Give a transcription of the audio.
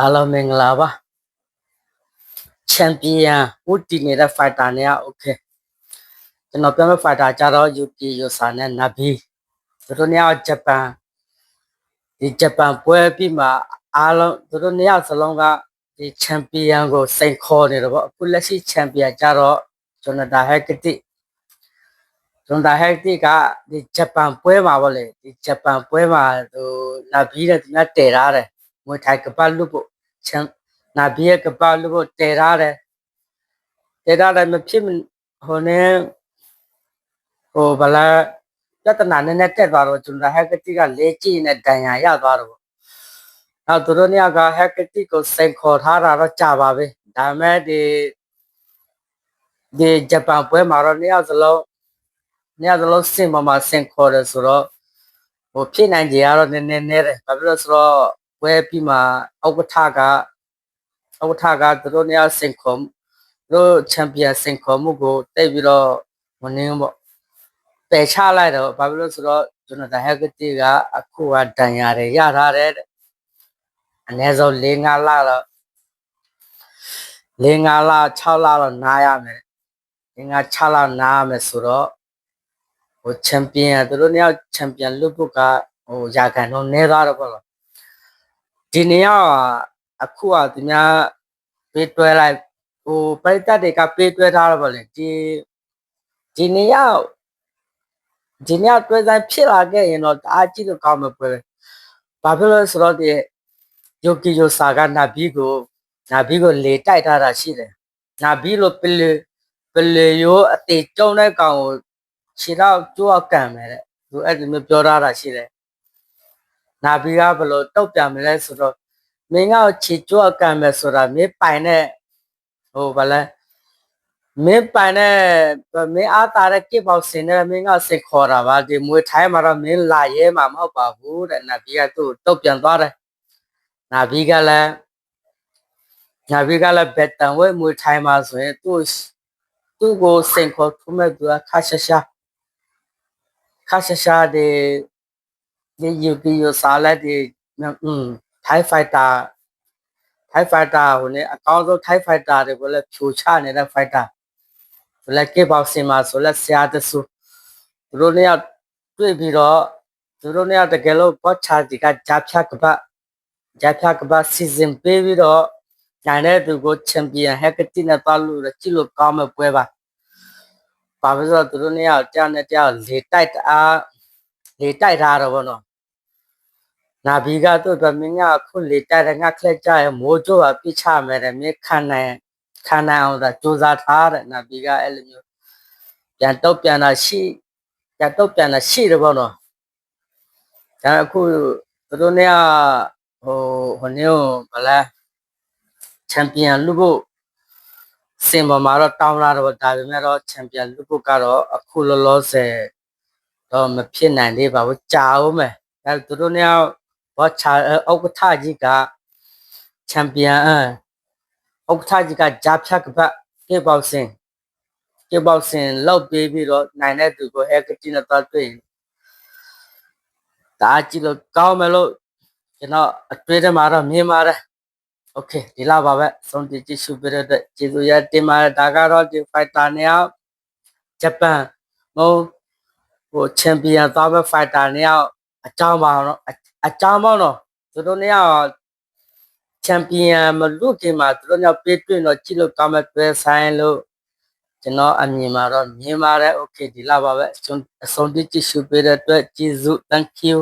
အားလုံးမင်္ဂလာပါချန်ပီယံဦးတည်နေတဲ့ fighter နဲ့อ่ะ okay ကျွန်တော်ပြောမဲ့ fighter ကြတော့ UP ရစာနဲ့နဘီတို့နှစ်ယောက်ဂျပန်ဒီဂျပန်ပွဲပြီးမှအားလုံးတို့နှစ်ယောက်စလုံးကဒီချန်ပီယံကိုစိန်ခေါ်နေတော့ဗောအခုလက်ရှိချန်ပီယံကြတော့ဂျွန်တာဟက်ကတိဂျွန်တာဟက်တိကဒီဂျပန်ပွဲမှာဗောလေဒီဂျပန်ပွဲမှာဟိုနဘီနဲ့သူများတည်ထားတယ် မွေထိုင်ကပတ်လို့ဖို့ချန်နာဘီရဲ့ကပတ်လို့ဖို့တည်ထားတယ်တည်ထားတယ်မဖြစ်မဟိုနေဟိုဘလာပြဿနာနဲ့နဲ့တက်သွားတော့ဂျွန်နာဟက်ကတိကလေကြည့်နဲ့ဒဏ်ရာရသွားတော့ဗောနောက်သူတို့เนี่ยကဟက်ကတိကိုစိန်ခေါ်ထားတာတော့ကြာပါပဲဒါပေမဲ့ဒီဒီဂျပန်ပွဲမှာတော့နှစ်ယောက်စလုံးနှစ်ယောက်စလုံးစင်ပေါ်မှာစင်ခေါ်တယ်ဆိုတော့ဟိုဖြစ်နိုင်ကြရတော့နည်းနည်းနဲတယ်ဘာဖြစ်လို့ဆိုတော့ ပွဲပြီးမှဥက္ကဋ္ဌကဥက္ကဋ္ဌကသူတို့နှစ်ယောက်စင်ခေါ်သူတို့ချန်ပီယံစင်ခေါ်မှုကိုတိတ်ပြီးတော့မနှင်းပေါ့ပယ်ချလိုက်တော့ဘာဖြစ်လို့ဆိုတော့ကျွန်တော်ဒါဟက်ကတိကအခုကဒဏ်ရာတွေရထားတယ်တဲ့အနည်းဆုံး၄၅လတော့၄၅လ6လတော့နားရမယ်၄၅6လနားရမယ်ဆိုတော့ဟိုချန်ပီယံသူတို့နှစ်ယောက်ချန်ပီယံလွတ်ဖို့ကဟိုရာခံတော့နေသွားတော့ပေါ့လို့ ဒီနေရာအခုကသူများပေးတွဲလိုက်ဟိုပရိသတ်တွေကပေးတွဲထားတော့ပေါ့လေဒီဒီနေရာဒီနေရာတွဲဆိုင်ဖြစ်လာခဲ့ရင်တော့အားကြည့်လို့ကောင်းမှာပဲဘာဖြစ်လို့ဆိုတော့ဒီယိုကီယိုဆာကနာဘီကိုနာဘီကိုလေတိုက်ထားတာရှိတယ်နာဘီလိုပလေပလေယောအတေကျုံတဲ့ကောင်ကိုခြေတော့ကျိုးအောင်ကန်မယ်တဲ့သူအဲ့ဒီမျိုးပြောထားတာရှိတယ် နာဘီကဘလို့တုတ်ပြန်မလဲဆိုတော့မင်းကခြေကျိုးအောင်ကန်မယ်ဆိုတာမင်းပိုင်တဲ့ဟိုဗလဲမင်းပိုင်တဲ့မင်းအားတာတဲ့ကိပေါ့စင်တဲ့မင်းကစင်ခေါ်တာပါဒီမွေထိုင်းမှာတော့မင်းလာရဲမှာမဟုတ်ပါဘူးတဲ့နာဘီကသူ့တုတ်ပြန်သွားတယ်နာဘီကလည်းနာဘီကလည်းဘက်တန်ဝဲမွေထိုင်းမှာဆိုရင်သူ့သူ့ကိုစင်ခေါ်ထုမဲ့သူကခါရှာရှာခါရှာရှာဒီ ဒီယူကီယိုဆာလက်ဒီอืมထိုင်းဖိုက်တာထိုင်းဖိုက်တာဟိုねအကောင်းဆုံးထိုင်းဖိုက်တာတွေကိုလည်းဖြိုချနေတဲ့ဖိုက်တာဆိုလက်ကေပေါစင်မှာဆိုလက်ဆရာတဆူသူတို့เนี่ยတွေ့ပြီးတော့သူတို့เนี่ยတကယ်လို့ဘောချာဒီကဂျာဖြတ်ကပတ်ဂျာဖြတ်ကပတ်စီဇန်ပေးပြီးတော့နိုင်တဲ့သူကိုချန်ပီယံဟက်ကတိနဲ့သွားလို့ကြည့်လို့ကောင်းမဲ့ပွဲပါဘာဖြစ်လို့သူတို့เนี่ยကြားနဲ့ကြားလေတိုက်အားလေတိုက်ထားတော့ဗောနော် နာဘီကတော့ဗမင်းကခုလေတိုက်တဲ့ငါခလက်ကြရမိုးကြိုးပါပြချမယ်တဲ့မြေခံနိုင်ခံနိုင်အောင်သာစူးစမ်းထားတဲ့နာဘီကအဲ့လိုမျိုးပြန်တော့ပြန်တာရှိပြန်တော့ပြန်တာရှိတယ်ဗောနော်ဒါအခုသူတို့เนี่ยဟိုဟိုနေဘလဲချန်ပီယံလူဖို့စင်ပေါ်မှာတော့တောင်းလာတော့ဒါပေမဲ့တော့ချန်ပီယံလူဖို့ကတော့အခုလောလောဆယ်တော့မဖြစ်နိုင်သေးပါဘူးကြာအောင်မယ်ဒါသူတို့เนี่ย ဘောချာဥက္ကဋ္ဌကြီးကချန်ပီယံဥက္ကဋ္ဌကြီးကဂျာဖြတ်ကပတ်ကေပေါစင်ကေပေါစင်လောက်ပေးပြီးတော့နိုင်တဲ့သူကိုဟက်ကတိနဲ့တော့တွေ့ရင်ဒါကြည့်လို့ကောင်းမယ်လို့ကျွန်တော်အတွေ့အကြုံမှာတော့မြင်ပါတယ်โอเคဒီလောက်ပါပဲဆုံးဖြတ်ကြည့်ရှုပေးတဲ့အတွက်ကျေးဇူးရတင်ပါတယ်ဒါကတော့ဒီဖိုက်တာနေရာဂျပန်ဟိုဟိုချန်ပီယံသွားမဲ့ဖိုက်တာနေရာအကြောင်းပါတော့ အကြောင်းပေါ့နော်သူတို့နေရာချန်ပီယံမလွတ်ခင်မှာသူတို့ညပေးတွေ့တော့ကြည့်လို့ကောင်းမဲ့တွဲဆိုင်လို့ကျွန်တော်အမြင်မှာတော့မြင်ပါတယ်โอเคဒီလောက်ပါပဲအဆုံးအဆုံးကြည့်ရှုပေးတဲ့အတွက်ကျေးဇူး thank you